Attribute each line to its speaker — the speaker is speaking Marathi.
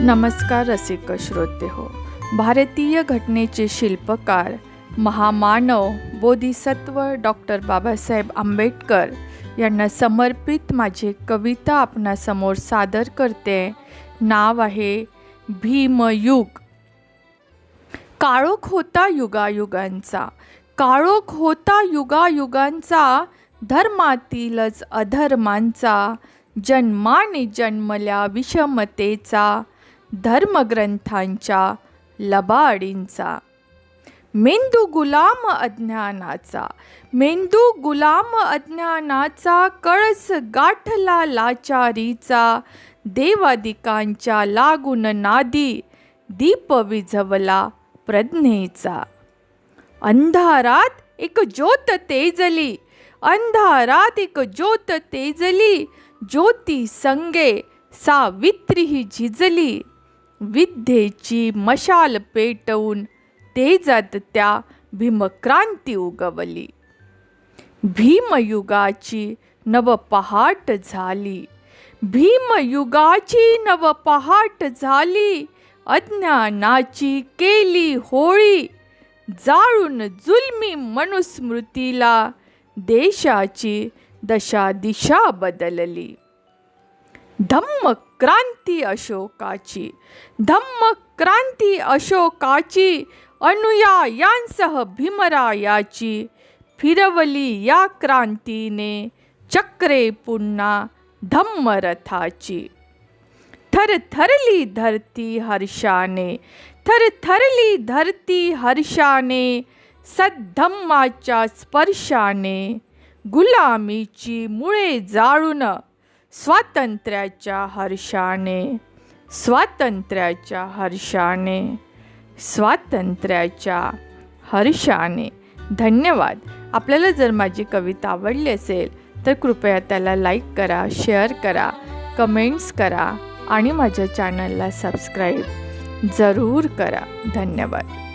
Speaker 1: नमस्कार रसिक श्रोते हो. भारतीय घटनेचे शिल्पकार महामानव बोधिसत्व डॉक्टर बाबासाहेब आंबेडकर यांना समर्पित माझी कविता आपणासमोर सादर करते. नाव आहे भीमयुग. काळोख होता युगायुगांचा. काळोख होता युगायुगांचा धर्मातीलच अधर्मांचा जन्माने जन्मल्या विषमतेचा धर्मग्रंथांच्या लबाडींचा. मेंदू गुलाम अज्ञानाचा. मेंदू गुलाम अज्ञानाचा कळस गाठला लाचारीचा. देवादिकांच्या लागून नादी दीप विझवला प्रज्ञेचा. अंधारात एक ज्योत तेजली. अंधारात एक ज्योत तेजली. ज्योती संगे सावित्री ही झिजली. विद्येची मशाल पेटवून तेजात त्या भीमक्रांती उगवली. भीमयुगाची नवपहाट झाली. भीमयुगाची नवपहाट झाली. अज्ञानाची केली होळी. जाळून जुलमी मनुस्मृतीला देशाची दशा दिशा बदलली. धम्म क्रांती अशोकाची. धम्म क्रांती अशोकाची अनुयायांसह भीमरायाची. फिरवली या क्रांतीने चक्रे पुन्हा धम्मरथाची. थरथरली धरती हर्षाने थरथरली धरती हर्षाने सद्धम्माच्या स्पर्शाने गुलामीची मुळे जाळून स्वातंत्र्याच्या हर्षाने स्वातंत्र्याच्या हर्षाने स्वातंत्र्याच्या हर्षाने. धन्यवाद. आपल्याला जर माझी कविता आवडली असेल तर कृपया त्याला लाईक करा शेअर करा कमेंट्स करा आणि माझ्या चॅनलला सबस्क्राईब जरूर करा. धन्यवाद.